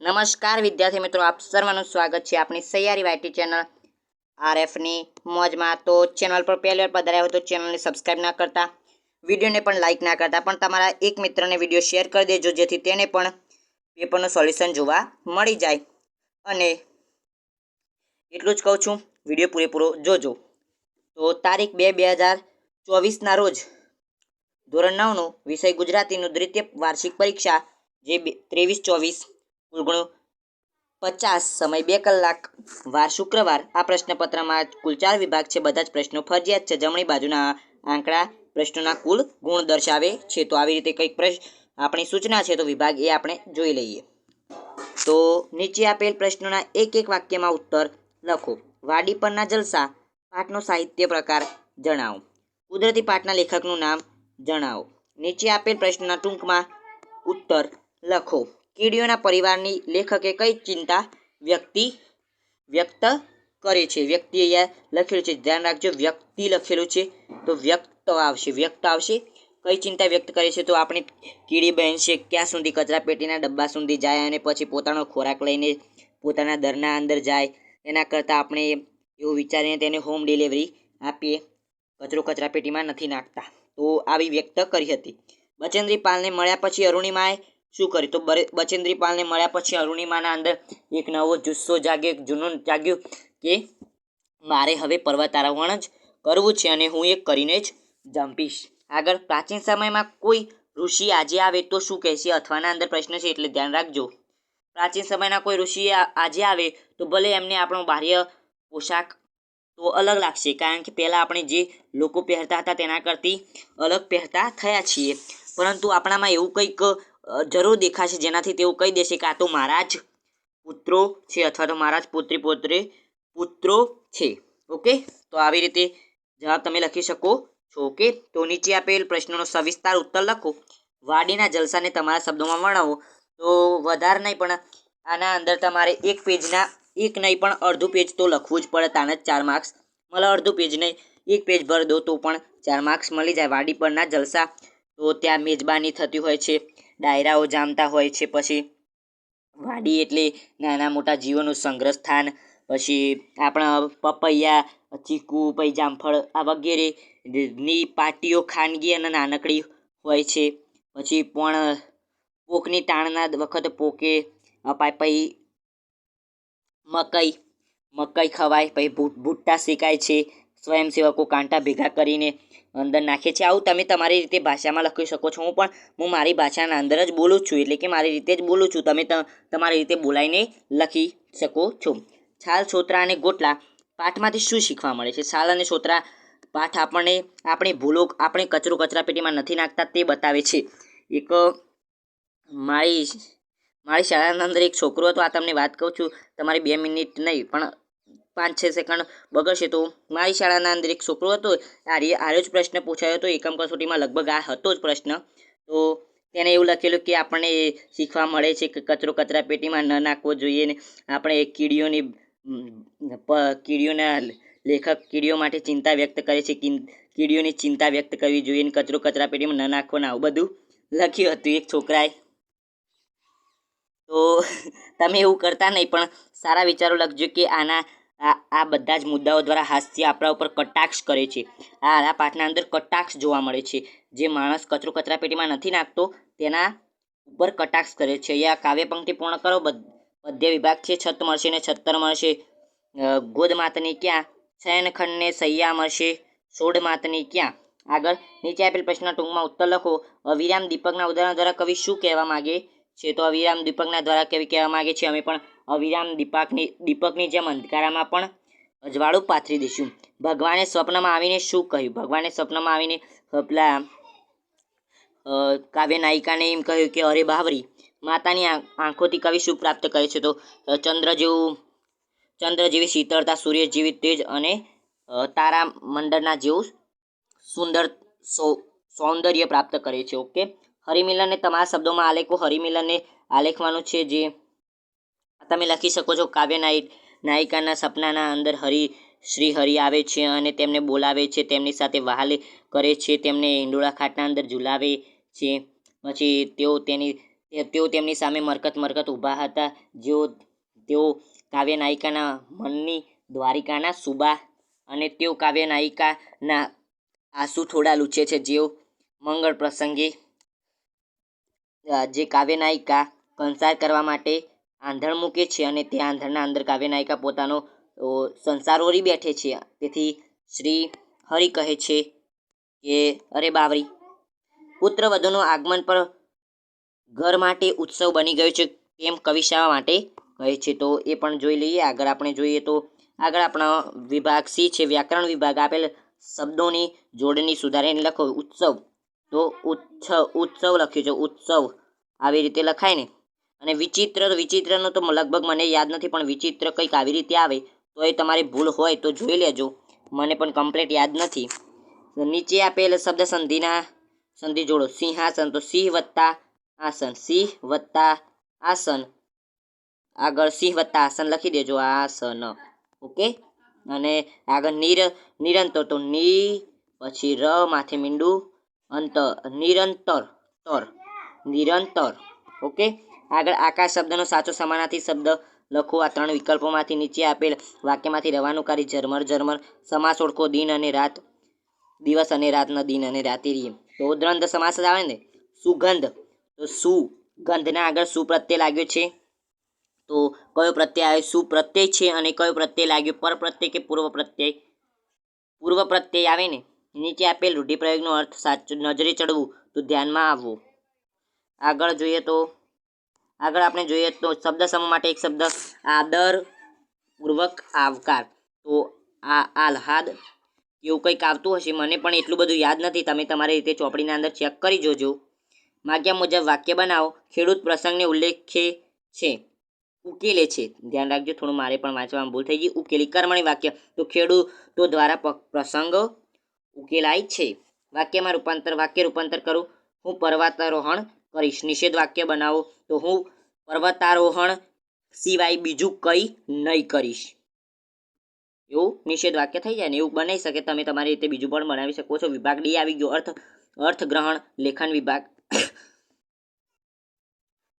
નમસ્કાર, વિદ્યાર્થી મિત્રો, આપ સર્વનું સ્વાગત છે આપણી સૈયારી વાયટી ચેનલ આરએફની મોજમાં. તો ચેનલ પર પહેલી વાર પધાર્યા હોય તો ચેનલને સબસ્ક્રાઈબ ના કરતા, વિડીયોને પણ લાઇક ના કરતા, પણ તમારા એક મિત્રને વીડિયો શેર કરી દેજો, જેથી તેને પણ પેપરનું સોલ્યુશન જોવા મળી જાય. અને એટલું જ કહું છું, વીડિયો પૂરેપૂરો જોજો. તો તારીખ બે બે હજાર ચોવીસના રોજ, ધોરણ નવનું વિષય ગુજરાતીનું દ્વિતીય વાર્ષિક પરીક્ષા, જે ત્રેવીસ, ચોવીસ કુલ પચાસ સમય બે કલાક. વાર શુક્રવાર. આ પ્રશ્નપત્રમાં કુલ ચાર વિભાગ છે. બધા જ પ્રશ્નો ફરજિયાત છે. જમણી બાજુના આંકડા પ્રશ્નોના કુલ ગુણ દર્શાવે છે. તો આવી રીતે કંઈક પ્રશ્ન આપણી સૂચના છે. તો વિભાગ એ આપણે જોઈ લઈએ. તો નીચે આપેલ પ્રશ્નોના એક એક વાક્યમાં ઉત્તર લખો. વાડી પરના જલસા. પાઠનો સાહિત્ય પ્રકાર જણાવો. કુદરતી પાઠના લેખકનું નામ જણાવો. નીચે આપેલ પ્રશ્નના ટૂંકમાં ઉત્તર લખો. કીડીઓના પરિવારની લેખકે કઈ ચિંતા વ્યક્તિ વ્યક્ત કરે છે? વ્યક્તિ અહીંયા લખેલું છે, ધ્યાન રાખજો, વ્યક્તિ લખેલું છે, તો વ્યક્ત આવશે વ્યક્ત આવશે. કઈ ચિંતા વ્યક્ત કરે છે? તો આપણે કીડી બહેન છે, ક્યાં સુધી કચરા પેટીના ડબ્બા સુધી જાય અને પછી પોતાનો ખોરાક લઈને પોતાના દરના અંદર જાય. એના કરતાં આપણે એવું વિચારીને તેને હોમ ડિલિવરી આપીએ. કચરો કચરા પેટીમાં નથી નાખતા. તો આવી વ્યક્ત કરી હતી. બચેન્દ્રી પાલને મળ્યા પછી અરુણિમાએ શું કર્યું? તો બચેન્દ્રી પાલને મળ્યા પછી અરુણિમાના અંદર એક નવો જુસ્સો જાગ્યો, એક જુનૂન જાગ્યું કે મારે હવે પર્વતારોહણ જ કરવું છે અને હું એ કરીને જ જંપીશ. આગળ, પ્રાચીન સમયમાં કોઈ ઋષિ આજે આવે તો શું કહેશે? અથવાના અંદર પ્રશ્ન છે, એટલે ધ્યાન રાખજો. પ્રાચીન સમયના કોઈ ઋષિ આજે આવે તો ભલે એમને આપણો બાહ્ય પોશાક તો અલગ લાગશે, કારણ કે પહેલાં આપણે જે લોકો પહેરતા હતા તેના કરતી અલગ પહેરતા થયા છીએ. પરંતુ આપણામાં એવું કંઈક જરૂર દેખાશે. જેનાથી તેઓ કહી દેશે કે આ તો મારા જ પુત્રો છે અથવા તો મારા જ પુત્રી પુત્રી પુત્રો છે. ઓકે? તો આવી રીતે જવાબ તમે લખી શકો છો, ઓકે? તો નીચે આપેલ પ્રશ્નોનો સવિસ્તાર ઉત્તર લખો. વાડીના જલસાને તમારા શબ્દોમાં વર્ણવો. તો વધારે નહીં, પણ આના અંદર તમારે એક પેજના એક નહીં, પણ અડધું પેજ તો લખવું જ પડે. તાને જ ચાર માર્ક્સ. મળે અડધું પેજ નહીં, એક પેજ ભર દો તો પણ ચાર માર્ક્સ મળી જાય. વાડી પરના જલસા તો ત્યાં મેજબાની થતી હોય છે. ડાયરાઓ જામતા હોય છે. પછી વાડી એટલે નાના મોટા જીવોનું સંગ્રહ સ્થાન પછી આપણા પપૈયા, ચીકુ પછી જામફળ આ વગેરે ની પાટીઓ, ખાનગી અને નાનકડી હોય છે. પછી પણ પોકની ટાણના વખતે પોકે અપાય પછી મકઈ મકઈ ખવાય, પછી ભૂટ ભૂટ્ટા શેકાય છે. સ્વયંસેવકો કાંટા ભેગા કરીને અંદર નાખે છે. આવું તમે તમારી રીતે ભાષામાં લખી શકો છો. હું પણ, હું મારી ભાષાના અંદર જ બોલું છું. એટલે કે મારી રીતે જ બોલું છું. તમે તમારી રીતે બોલાઈને લખી શકો છો. છાલ, છોતરા અને ગોટલા પાઠમાંથી શું શીખવા મળે છે? છાલ અને છોતરા પાઠ આપણને, આપણી ભૂલો, આપણે કચરો કચરાપેટીમાં નથી નાખતા તે બતાવે છે. એક, મારી મારી શાળાના અંદર એક છોકરો હતો. આ તમને વાત કહું છું. તમારી બે મિનિટ નહીં, પણ પાંચ છ સેકન્ડ બગડશે. તો મારી શાળાના અંદર એક છોકરો હતો, આર્યો જ પ્રશ્ન પૂછાયો હતો, એકમ કસોટીમાં લગભગ આ હતો જ પ્રશ્ન. તો તેને એવું લખેલું કે આપણને શીખવા મળે છે કે કચરો કચરા પેટીમાં ન નાખવો જોઈએ ને આપણે કીડીઓની કીડીઓના લેખક કીડીઓ માટે ચિંતા વ્યક્ત કરે છે કીડીઓની ચિંતા વ્યક્ત કરવી જોઈએ ને કચરો કચરા પેટીમાં ન નાખવો ને આવું બધું લખ્યું હતું એક છોકરાએ. તો તમે એવું કરતા નહીં, પણ સારા વિચારો લખજો કે આના આ બધા જ મુદ્દાઓ દ્વારા હાસ્ય આપણા ઉપર કટાક્ષ કરે છે. આ આ પાઠના અંદર કટાક્ષ જોવા મળે છે. જે માણસ કચરો કચરા પેટીમાં નથી નાખતો, તેના ઉપર કટાક્ષ કરે છે. અહીંયા કાવ્ય પંક્તિ પૂર્ણ કરો પદ્ય વિભાગ છે, છત મળશે ને છત્તર મળશે. ગોદ માતની ક્યાં? શયનખંડને સૈયા મળશે. સોડ માતની ક્યાં? આગળ નીચે આપેલ પ્રશ્નના ટૂંકમાં ઉત્તર લખો. અવિરામ દીપકના ઉદાહરણ દ્વારા કવિ શું કહેવા માંગે છે? તો અવિરામ દીપકના દ્વારા કવિ કહેવા માંગે છે, અમે પણ અવિરામ દીપકની દીપકની જેમ અંધકારામાં પણ અજવાળું પાથરી દઈશું. ભગવાને સ્વપ્નમાં આવીને શું કહ્યું? ભગવાને સ્વપ્નમાં આવીને પેલા કાવ્ય નાયિકાને એમ કહ્યું કે, અરે બાવરી, માતાની આંખોથી કવિ શું પ્રાપ્ત કરે છે? તો ચંદ્ર જેવું, ચંદ્ર જેવી શીતળતા, સૂર્ય જેવી તેજ અને તારા મંડળના જેવું સુંદર સૌંદર્ય પ્રાપ્ત કરે છે. ઓકે? હરિમિલનને તમારા શબ્દોમાં આલેખો હરિમિલનને આલેખવાનું છે જે તમે લખી શકો છો, કાવ્ય નાયિક નાયિકાના સપનાના અંદર હરિ, શ્રી હરિ આવે છે અને તેમને બોલાવે છે, તેમની સાથે વહાલ કરે છે, તેમને હિંડોળા ખાટના અંદર ઝુલાવે છે. પછી તેઓ તેની, તેઓ તેમની સામે મરકત મરકત ઊભા હતા. જેઓ, તેઓ કાવ્ય નાયિકાના મનની દ્વારિકાના સુબા અને તેઓ કાવ્ય નાયિકાના આંસુ થોડા લૂછે છે. જેઓ મંગળ પ્રસંગે જે કાવ્ય નાયિકા કંસાર કરવા માટે આંધણ મૂકે છે અને તે આંધણના અંદર કાવ્યનાયિકા પોતાનો સંસાર ઓરી બેઠે છે. તેથી શ્રી હરિ કહે છે કે, અરે બાવરી પુત્ર વધુનું આગમન પર ઘર માટે ઉત્સવ બની ગયો છે. એમ કવિશાવા માટે? કહે છે. તો એ પણ જોઈ લઈએ. આગળ આપણે જોઈએ તો, આગળ આપણા વિભાગ સી છે. વ્યાકરણ વિભાગ આપેલ શબ્દોની જોડણી સુધારીને લખો. ઉત્સવ. તો ઉત્સવ ઉત્સવ લખ્યું છે. ઉત્સવ. આવી રીતે લખાય ને. અને વિચિત્ર વિચિત્રનો તો લગભગ મને યાદ નથી, પણ વિચિત્ર કંઈક આવી રીતે આવે તો એ તમારી ભૂલ હોય તો જોઈ લેજો. મને પણ કમ્પ્લીટ યાદ નથી. નીચે આપેલ શબ્દ સંધિના, સંધિ જોડો, સિંહાસન, તો સિંહ વત્તા આસન, સિંહ વત્તા આસન. આગળ સિંહ વત્તા આસન લખી દેજો, આસન. ઓકે? અને આગળ નિર, નિરંતર, તો ની, પછી ર, માથે મીંડું, અંતર, નિરંતર, તર. નિરંતર. ઓકે? આગળ આકાશ શબ્દનો સાચો સમાનાર્થી શબ્દ લખો. આ ત્રણ વિકલ્પોમાંથી નીચે આપેલ વાક્યમાંથી રવાનું કાર્ય ઝરમર ઝરમર. સમાસ ઓળખો, દિન અને રાત. દિવસ અને રાતના દિન અને રાતે રીમ તો દ્રંદ સમાસ આવે ને? સુગંધ. તો સુગંધના આગળ સુ પ્રત્યય લાગ્યો છે. તો કયો પ્રત્યય આવે? સુ પ્રત્યય છે અને કયો પ્રત્યય લાગ્યો? પર પ્રત્યય કે પૂર્વ પ્રત્યય પૂર્વ પ્રત્યય આવે ને? નીચે આપેલ રૂઢિપ્રયોગનો અર્થ સાચો, નજરે ચડવું. તો ધ્યાનમાં આવવું. આગળ જોઈએ તો આગળ આપણે જોઈએ તો શબ્દ સમૂહ માટે એક શબ્દ, આદરપૂર્વક આવકાર. તો આ આલ્હાદ એવું કંઈક આવતું હશે, મને પણ એટલું બધું યાદ નથી. તમે તમારી રીતે ચોપડીના અંદર ચેક કરી જોજો. માગ્યા મુજબ વાક્ય બનાવો. ખેડૂત પ્રસંગને ઉલ્લેખે છે. ઉકેલે છે. ધ્યાન રાખજો, થોડું મારે પણ વાંચવામાં ભૂલ થઈ ગઈ. ઉકેલી કર્મણી વાક્ય. તો ખેડૂતો દ્વારા પ્રસંગો ઉકેલાય છે. વાક્યમાં રૂપાંતર, વાક્ય રૂપાંતર કરું. હું પર્વતારોહણ કરીશ. નિષેધ વાક્ય બનાવો. તો હું પર્વતારોહણ સિવાય બીજું કંઈ નહીં કરીશ. એવું નિષેધ વાક્ય થઈ જાય ને એવું બનાવી શકે. તમે તમારી રીતે બીજું પણ બનાવી શકો છો. વિભાગ ડી આવી ગયો. અર્થ, અર્થગ્રહણ, લેખન વિભાગ.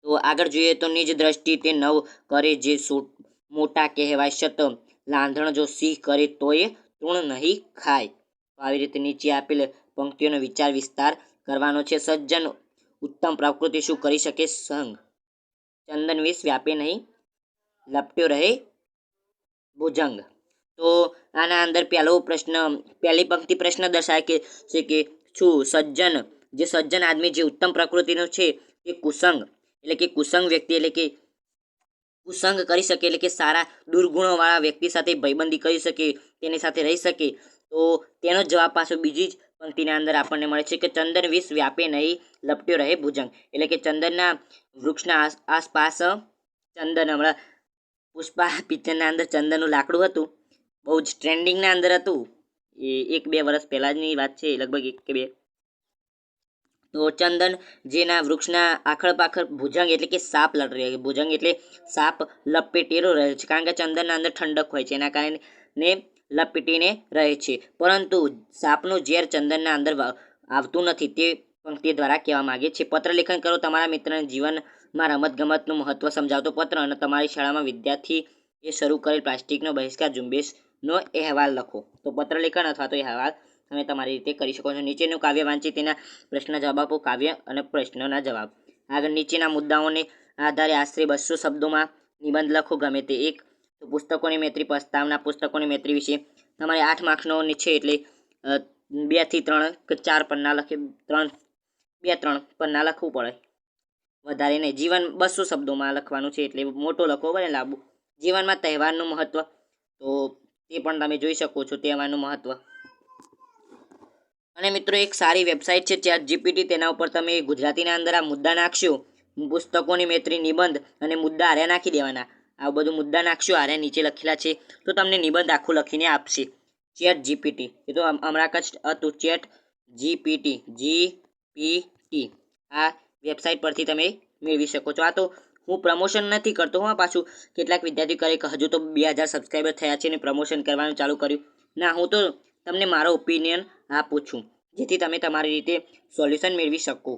તો આગળ જોઈએ તો નિજ દ્રષ્ટિ તે નવ કરે જે મોટા કહેવાય શત. લાંધણ જો સિંહ કરે તોય તૃણ નહીં ખાય. તો આવી રીતે નીચે આપેલ પંક્તિઓનો વિચાર વિસ્તાર કરવાનો છે. સજ્જન ઉત્તમ પ્રકૃતિ શું કરી શકે સંગ ચંદન વિષ વ્યાપે નહીં, લપટ્યો રહે ભુજંગ. તો આના અંદર પહેલો પ્રશ્ન, પહેલી પંક્તિ પ્રશ્ન દર્શાવે કે, છે કે શું સજ્જન, જે સજ્જન આદમી જે ઉત્તમ પ્રકૃતિનો છે, એ કુસંગ. એટલે કે કુસંગ વ્યક્તિ, એટલે કે કુસંગ કરી શકે, એટલે કે સારા દુર્ગુણોવાળા વ્યક્તિ સાથે ભાઈબંધી કરી શકે, તેની સાથે રહી શકે. તો તેનો જવાબ પાછો બીજી જ પંક્તિના અંદર આપણને મળે છે કે ચંદન વિષ વ્યાપે નહીં, લપટ્યો રહે ભુજંગ. એટલે કે ચંદનના વૃક્ષના આસ- આસપાસ ચંદન હમણાં પુષ્પા પિક્ચરના અંદર ચંદનનું લાકડું હતું. બહુ જ ટ્રેન્ડિંગના અંદર હતું. એ એક બે વર્ષ પહેલાંની વાત છે, લગભગ એક કે બે. તો ચંદન જેના વૃક્ષના આખળ પાખળ ભુજંગ એટલે કે સાપ લડ રહે ભુજંગ એટલે સાપ લપેટેલો રહે છે. કારણ કે ચંદનના અંદર ઠંડક હોય છે. એના કારણે લપેટીને રહે છે. પરંતુ સાપનું ઝેર ચંદનના અંદર આવતું નથી. તે પંક્તિ દ્વારા કહેવા માંગે છે, પત્ર લેખન કરો. તમારા મિત્રને જીવનમાં રમતગમતનું મહત્વ સમજાવતો પત્ર અને તમારી શાળામાં વિદ્યાર્થી એ શરૂ કરેલ પ્લાસ્ટિકનો બહિષ્કાર ઝુંબેશનો અહેવાલ લખો. તો પત્ર લેખન અથવા તો અહેવાલ તમે તમારી રીતે કરી શકો છો. નીચેનું કાવ્ય વાંચી તેના પ્રશ્ન જવાબ આપો, કાવ્ય અને પ્રશ્નના જવાબ. આગળ નીચેના મુદ્દાઓને આધારે આશરે બસો શબ્દોમાં નિબંધ લખો. ગમે તે એક તો પુસ્તકોની મૈત્રી પ્રસ્તાવના પુસ્તકોની મૈત્રી વિશે તમારે આઠ માર્ક્સનો છે એટલે બેથી ત્રણ કે ચાર પન્ના લખે, ત્રણ, બે, ત્રણ પન્ના લખવું પડે. વધારે નહીં. જીવન બસો શબ્દોમાં લખવાનું છે એટલે મોટો લખો બને લાંબુ. જીવનમાં તહેવારનું મહત્ત્વ તો તે પણ તમે જોઈ શકો છો તહેવારનું મહત્ત્વ અને મિત્રો, એક સારી વેબસાઇટ છે ચેટ જીપીટી. તેના ઉપર તમે ગુજરાતીના અંદર આ મુદ્દા નાખશો, પુસ્તકોની મૈત્રી નિબંધ અને મુદ્દા હારે નાખી દેવાના. આ બધું મુદ્દા નાખશો આરે નીચે લખેલા છે, તો તમને નિબંધ આખું લખીને આપશે. ચેટ જીપીટી, એ તો હમણાં કચ્છ હતું, ચેટ જીપીટી જીપીટી. આ વેબસાઇટ પરથી તમે મેળવી શકો છો. આ તો હું પ્રમોશન નથી કરતો હું પાછું. કેટલાક વિદ્યાર્થીઓ કરે કે હજુ તો બે હજાર સબસ્ક્રાઈબર થયા છે અને પ્રમોશન કરવાનું ચાલુ કર્યું. ના, હું તો તમને મારો ઓપિનિયન આપું છું, જેથી તમે તમારી રીતે સોલ્યુશન મેળવી શકો.